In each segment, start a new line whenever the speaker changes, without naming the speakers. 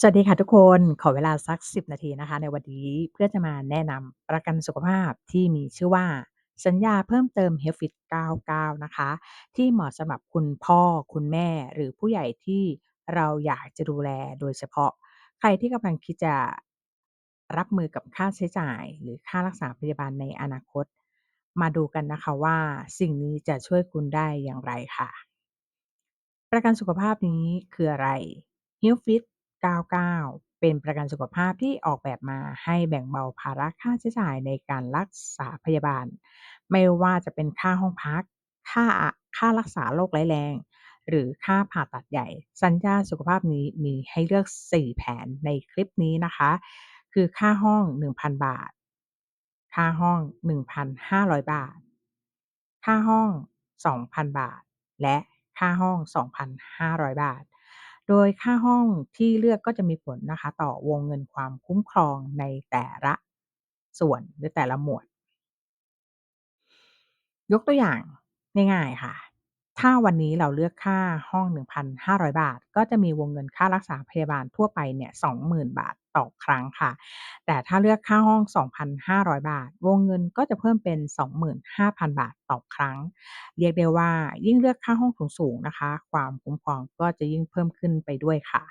สวัสดีค่ะทุกคน ขอเวลาสัก 10 นาทีนะคะ ในวันนี้เพื่อจะมาแนะนำประกันสุขภาพที่มีชื่อว่า สัญญาเพิ่มเติม Health Fit 99 นะคะ ที่เหมาะสำหรับคุณพ่อคุณแม่หรือผู้ใหญ่ที่เราอยากจะดูแลโดยเฉพาะ ใครที่กำลังคิดจะรับมือกับค่าใช้จ่าย หรือค่ารักษาพยาบาลในอนาคต มาดูกันนะคะว่าสิ่งนี้จะช่วยคุณได้อย่างไรค่ะ ประกันสุขภาพนี้คืออะไร Health Fit 99 เป็นประกันสุขภาพที่ออกแบบมาให้แบ่งเบาภาระค่าใช้จ่ายในการรักษาพยาบาล ไม่ว่าจะเป็นค่าห้องพัก ค่าค่ารักษาโรคร้ายแรง หรือค่าผ่าตัดใหญ่ สัญญาสุขภาพนี้มีให้เลือก 4 แผนในคลิปนี้นะคะ คือค่าห้อง 1,000 บาท ค่าห้อง 1,500 บาท ค่าห้อง 2,000 บาท และค่าห้อง 2,500 บาท โดยค่าห้องที่เลือกก็จะมีผลนะคะ ต่อวงเงินความคุ้มครองในแต่ละส่วนหรือแต่ละหมวด ยกตัวอย่างง่ายๆค่ะ ถ้าวันนี้เราเลือกค่าห้อง 1,500 บาท ก็จะมีวงเงินค่ารักษาพยาบาลทั่วไปเนี่ย20,000 บาท ต่อครั้งค่ะ แต่ถ้าเลือกค่าห้อง 2,500 บาท วงเงินก็จะเพิ่มเป็น 25,000 บาทต่อครั้ง เรียกได้ว่ายิ่งเลือกค่าห้องสูงๆนะคะ ความคุ้มครองก็จะยิ่งเพิ่มขึ้นไปด้วยค่ะ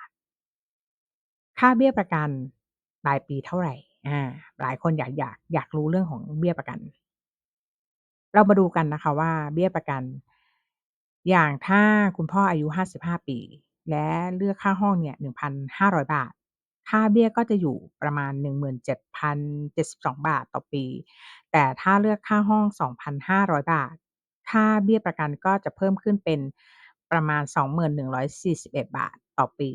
ค่าเบี้ยประกันรายปีเท่าไหร่?อ่า หลายคนอยากอยากอยากรู้เรื่องของเบี้ยประกัน เรามาดูกันนะคะว่าเบี้ยประกัน อย่างถ้าคุณพ่ออายุ 55 ปี และเลือกค่าห้องเนี่ย 1,500 บาท ค่าเบี้ยก็จะอยู่ประมาณ 17,072 บาทต่อปี แต่ถ้าเลือกค่าห้อง 2,500 บาท ค่าเบี้ยประกันก็จะเพิ่มขึ้นเป็นประมาณ 21,141 บาทต่อปี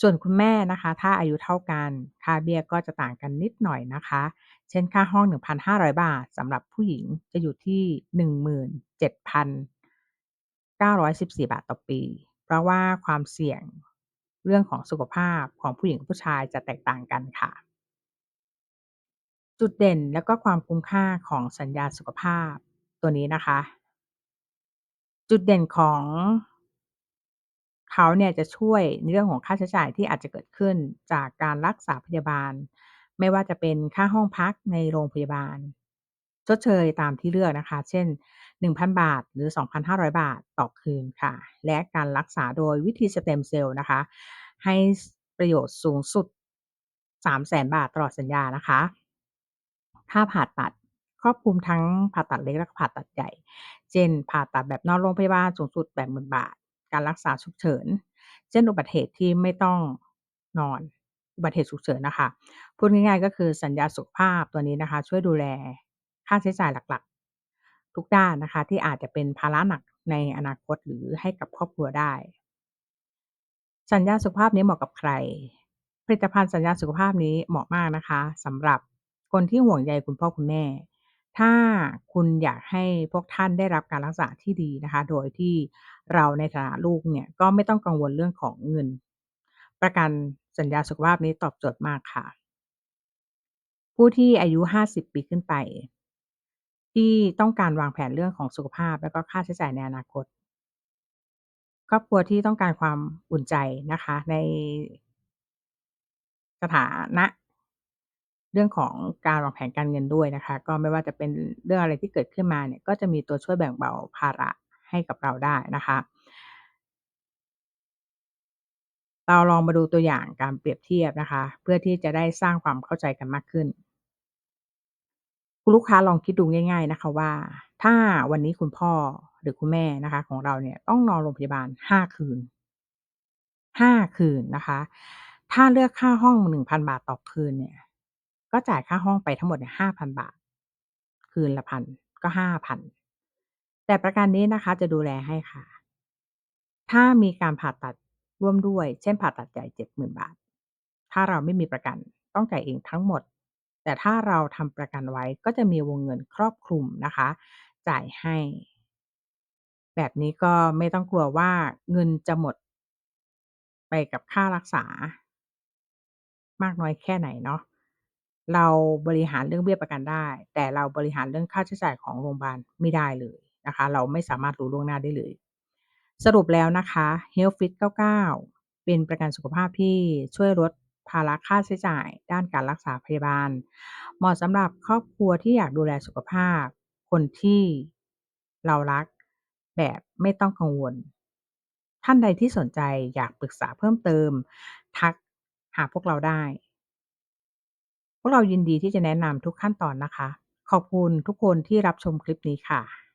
ส่วนคุณแม่นะคะ ถ้าอายุเท่ากัน ค่าเบี้ยก็จะต่างกันนิดหน่อยนะคะ เช่นค่าห้อง 1,500 บาทสำหรับผู้หญิงจะอยู่ที่ 17,914 บาทต่อปี เพราะว่าความเสี่ยง เรื่องของสุขภาพของผู้หญิงผู้ชายจะแตกต่างกันค่ะ จุดเด่นแล้วก็ความคุ้มค่าของสัญญาสุขภาพตัวนี้นะคะ จุดเด่นของเขาเนี่ยจะช่วยในเรื่องของค่าใช้จ่ายที่อาจจะเกิดขึ้นจากการรักษาพยาบาล ไม่ว่าจะเป็นค่าห้องพักในโรงพยาบาล ชดเชยตามที่เลือกนะคะ เช่น 1,000 บาท หรือ 2,500 บาทต่อคืนค่ะ และการรักษาโดยวิธี Stem Cell นะคะ ให้ประโยชน์สูงสุด 300,000 บาทตลอดสัญญานะคะค่าผ่าตัดครอบคลุมทั้งผ่าตัดเล็กและผ่าตัดใหญ่ เช่น ผ่าตัดแบบนอนโรงพยาบาลสูงสุด 80,000 บาท การรักษาฉุกเฉิน เช่น อุบัติเหตุที่ไม่ต้องนอน อุบัติเหตุฉุกเฉินนะคะ พูดง่ายๆก็คือสัญญาสุขภาพตัวนี้นะคะ ช่วยดูแล ค่าใช้จ่ายหลักๆ ทุกด้านนะคะ ที่อาจจะเป็นภาระหนักในอนาคตหรือให้กับครอบครัวได้ สัญญาสุขภาพนี้เหมาะกับใคร?ผลิตภัณฑ์สัญญาสุขภาพนี้เหมาะมากนะคะสำหรับคนที่ห่วงใยคุณพ่อคุณแม่ ถ้าคุณอยากให้พวกท่านได้รับการรักษาที่ดีนะคะ โดยที่เราในฐานะลูกเนี่ยก็ไม่ต้องกังวลเรื่องของเงิน ประกันสัญญาสุขภาพนี้ตอบโจทย์มากค่ะ ผู้ที่อายุ 50 ปีขึ้นไป ที่ต้องการวางแผนเรื่องของสุขภาพ แล้วก็ค่าใช้จ่ายในอนาคต ครอบครัวที่ต้องการความอุ่นใจนะคะ ในสถานะ เรื่องของการวางแผนการเงินด้วยนะคะ ก็ไม่ว่าจะเป็นเรื่องอะไรที่เกิดขึ้นมาเนี่ย ก็จะมีตัวช่วยแบ่งเบาภาระให้กับเราได้นะคะ เราลองมาดูตัวอย่างการเปรียบเทียบนะคะ เพื่อที่จะได้สร้างความเข้าใจกันมากขึ้น คุณลูกค้าลองคิดดูง่าย ๆ นะคะว่า ถ้าวันนี้คุณพ่อหรือคุณแม่นะคะของเราเนี่ยต้องนอนโรงพยาบาล 5 คืน 5 คืนนะคะ ถ้าเลือกค่าห้อง 1,000 บาทต่อคืนเนี่ย ก็จ่ายค่าห้องไปทั้งหมดเนี่ย 5,000 บาท คืนละ 1,000 ก็ 5,000 แต่ประกันนี้นะคะจะดูแลให้ค่ะ ถ้ามีการผ่าตัดร่วมด้วย เช่น ผ่าตัดใหญ่ 70,000 บาท ถ้าเราไม่มีประกันต้องจ่ายเองทั้งหมด แต่ถ้าเราทำประกันไว้ก็จะมีวงเงินครอบคลุมนะคะ จ่ายให้ แบบนี้ก็ไม่ต้องกลัวว่าเงินจะหมด ไปกับค่ารักษา มากน้อยแค่ไหนเนาะ เราบริหารเรื่องเบี้ยประกันได้ แต่เราบริหารเรื่องค่าใช้จ่ายของโรงพยาบาลไม่ได้เลยนะคะ เราไม่สามารถรู้ล่วงหน้าได้เลย สรุปแล้วนะคะ Health Fit 99 เป็นประกันสุขภาพที่ช่วยลด ภาระค่าใช้จ่าย ด้านการรักษาพยาบาล เหมาะสำหรับครอบครัวที่อยากดูแลสุขภาพ คนที่เรารักแบบไม่ต้องกังวล ท่านใดที่สนใจอยากปรึกษาเพิ่มเติม ทักหาพวกเราได้ พวกเรายินดีที่จะแนะนำทุกขั้นตอนนะคะ ขอบคุณทุกคนที่รับชมคลิปนี้ค่ะ